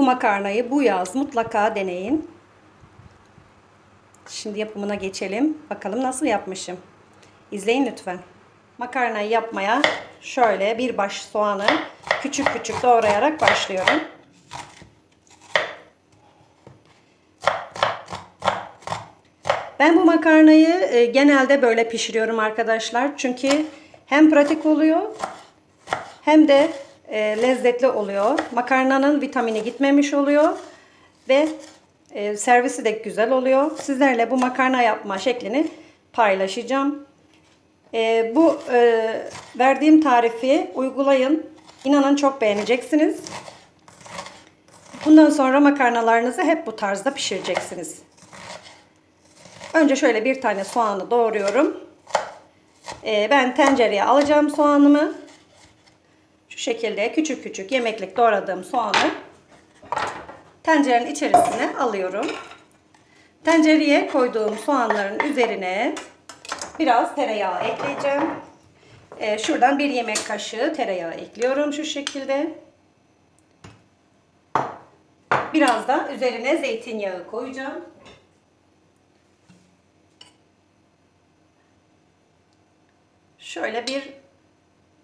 Bu makarnayı bu yaz mutlaka deneyin. Şimdi yapımına geçelim. Bakalım nasıl yapmışım. İzleyin lütfen. Makarnayı yapmaya şöyle bir baş soğanı küçük küçük doğrayarak başlıyorum. Ben bu makarnayı e, genelde böyle pişiriyorum arkadaşlar. Çünkü hem pratik oluyor hem de e, lezzetli oluyor. Makarnanın vitamini gitmemiş oluyor ve e, servisi de güzel oluyor. Sizlerle bu makarna yapma şeklini paylaşacağım. E, bu e, verdiğim tarifi uygulayın. İnanın çok beğeneceksiniz. Bundan sonra makarnalarınızı hep bu tarzda pişireceksiniz. Önce şöyle bir tane soğanı doğruyorum. Ee, ben tencereye alacağım soğanımı. Şekilde küçük küçük yemeklik doğradığım soğanı tencerenin içerisine alıyorum. Tencereye koyduğum soğanların üzerine biraz tereyağı ekleyeceğim. Ee, şuradan bir yemek kaşığı tereyağı ekliyorum şu şekilde. Biraz da üzerine zeytinyağı koyacağım. Şöyle bir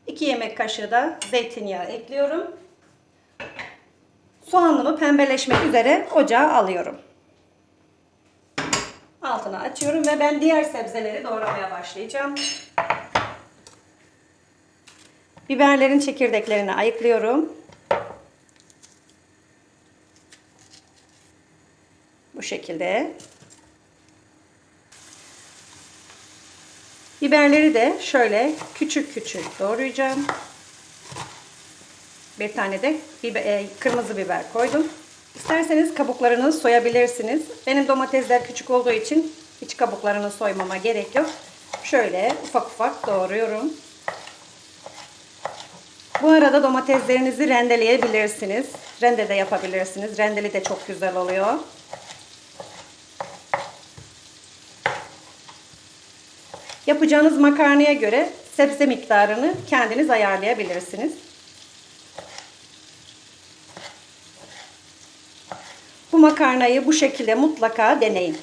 iki yemek kaşığı da zeytinyağı ekliyorum. Soğanımı pembeleşmek üzere ocağa alıyorum. Altını açıyorum ve ben diğer sebzeleri doğramaya başlayacağım. Biberlerin çekirdeklerini ayıklıyorum. Bu şekilde. Biberleri de şöyle küçük küçük doğrayacağım. Bir tane de biber, e, kırmızı biber koydum. İsterseniz kabuklarını soyabilirsiniz. Benim domatesler küçük olduğu için hiç kabuklarını soymama gerek yok. Şöyle ufak ufak doğruyorum. Bu arada domateslerinizi rendeleyebilirsiniz. Rende de yapabilirsiniz. Rendeli de çok güzel oluyor. Yapacağınız makarnaya göre sebze miktarını kendiniz ayarlayabilirsiniz. Bu makarnayı bu şekilde mutlaka deneyin.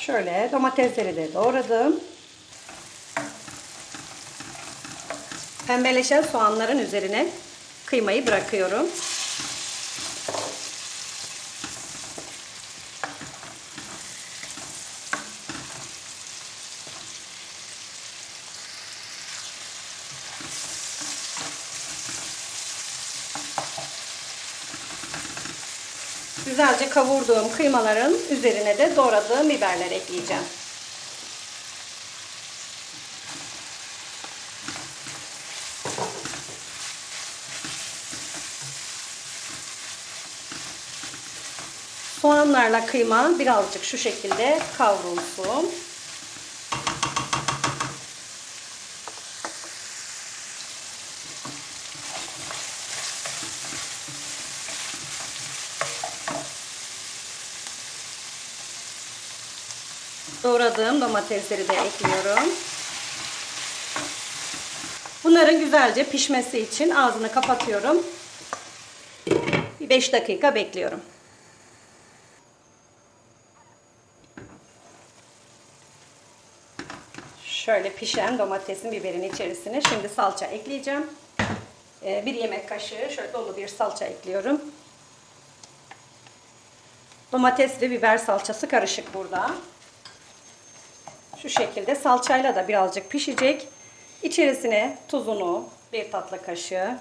Şöyle domatesleri de doğradım. Pembeleşen soğanların üzerine kıymayı bırakıyorum. Güzelce kavurduğum kıymaların üzerine de doğradığım biberler ekleyeceğim. Soğanlarla kıyma birazcık şu şekilde kavrulsun. Doğradığım domatesleri de ekliyorum. Bunların güzelce pişmesi için ağzını kapatıyorum. Bir 5 dakika bekliyorum. Şöyle pişen domatesin biberin içerisine şimdi salça ekleyeceğim. Ee, bir yemek kaşığı şöyle dolu bir salça ekliyorum. Domates ve biber salçası karışık burada. Şu şekilde salçayla da birazcık pişecek. İçerisine tuzunu bir tatlı kaşığı.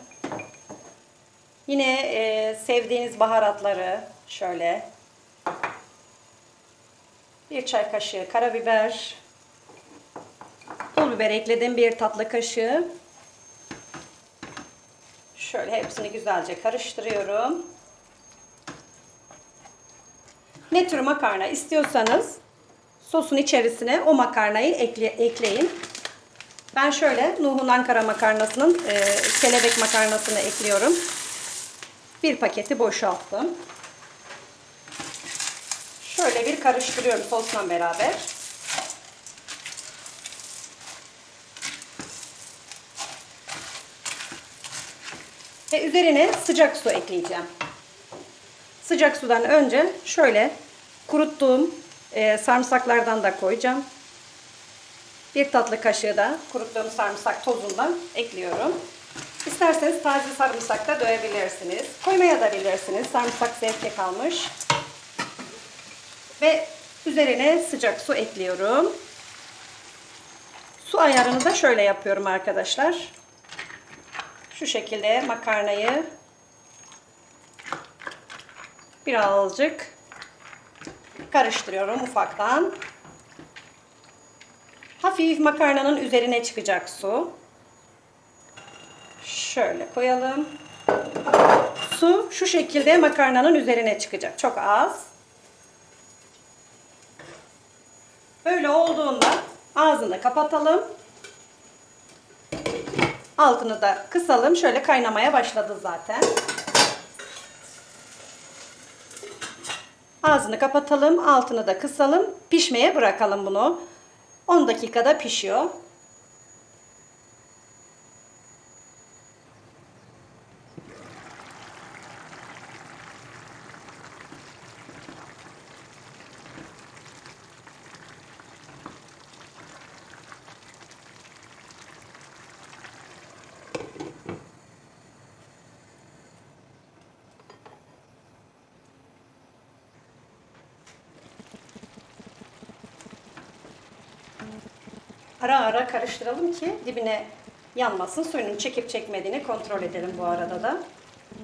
Yine e, sevdiğiniz baharatları şöyle bir çay kaşığı karabiber, pul biber ekledim bir tatlı kaşığı. Şöyle hepsini güzelce karıştırıyorum. Ne tür makarna istiyorsanız sosun içerisine o makarnayı ekle, ekleyin. Ben şöyle Nuh'un Ankara makarnasının e, kelebek makarnasını ekliyorum. Bir paketi boşalttım. Şöyle bir karıştırıyorum sosla beraber. Ve üzerine sıcak su ekleyeceğim. Sıcak sudan önce şöyle kuruttuğum e, sarımsaklardan da koyacağım. Bir tatlı kaşığı da kuruttuğum sarımsak tozundan ekliyorum. İsterseniz taze sarımsak da dövebilirsiniz. Koymaya da bilirsiniz. Sarımsak zevke kalmış. Ve üzerine sıcak su ekliyorum. Su ayarını da şöyle yapıyorum arkadaşlar. Şu şekilde makarnayı birazcık karıştırıyorum ufaktan. Hafif makarnanın üzerine çıkacak su. Şöyle koyalım. Su şu şekilde makarnanın üzerine çıkacak. Çok az. Böyle olduğunda ağzını kapatalım. Altını da kısalım. Şöyle kaynamaya başladı zaten. Ağzını kapatalım. Altını da kısalım. Pişmeye bırakalım bunu. 10 dakikada pişiyor. Ara ara karıştıralım ki dibine yanmasın. Suyunun çekip çekmediğini kontrol edelim bu arada da.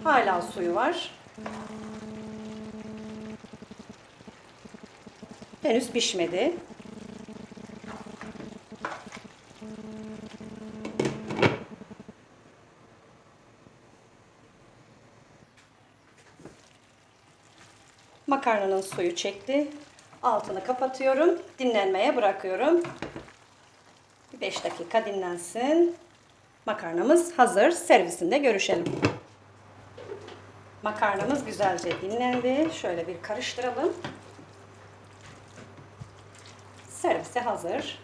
Hala suyu var. Henüz pişmedi. Makarnanın suyu çekti. Altını kapatıyorum. Dinlenmeye bırakıyorum. 5 dakika dinlensin. Makarnamız hazır. Servisinde görüşelim. Makarnamız güzelce dinlendi. Şöyle bir karıştıralım. Servise hazır.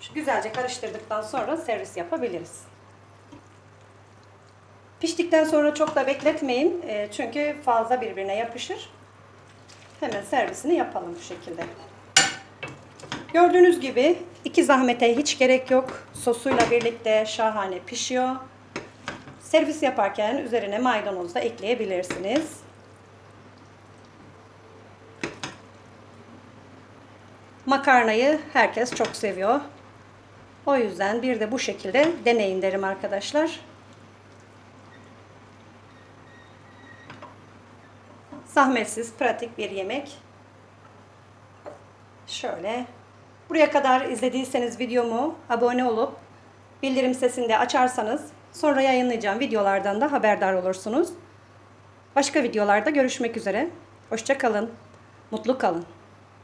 Şu güzelce karıştırdıktan sonra servis yapabiliriz. Piştikten sonra çok da bekletmeyin. E, Çünkü fazla birbirine yapışır. Hemen servisini yapalım bu şekilde. Gördüğünüz gibi iki zahmete hiç gerek yok. Sosuyla birlikte şahane pişiyor. Servis yaparken üzerine maydanoz da ekleyebilirsiniz. Makarnayı herkes çok seviyor. O yüzden bir de bu şekilde deneyin derim arkadaşlar. Zahmetsiz, pratik bir yemek. Şöyle Buraya kadar izlediyseniz videomu abone olup bildirim sesini de açarsanız sonra yayınlayacağım videolardan da haberdar olursunuz. Başka videolarda görüşmek üzere. Hoşça kalın. Mutlu kalın.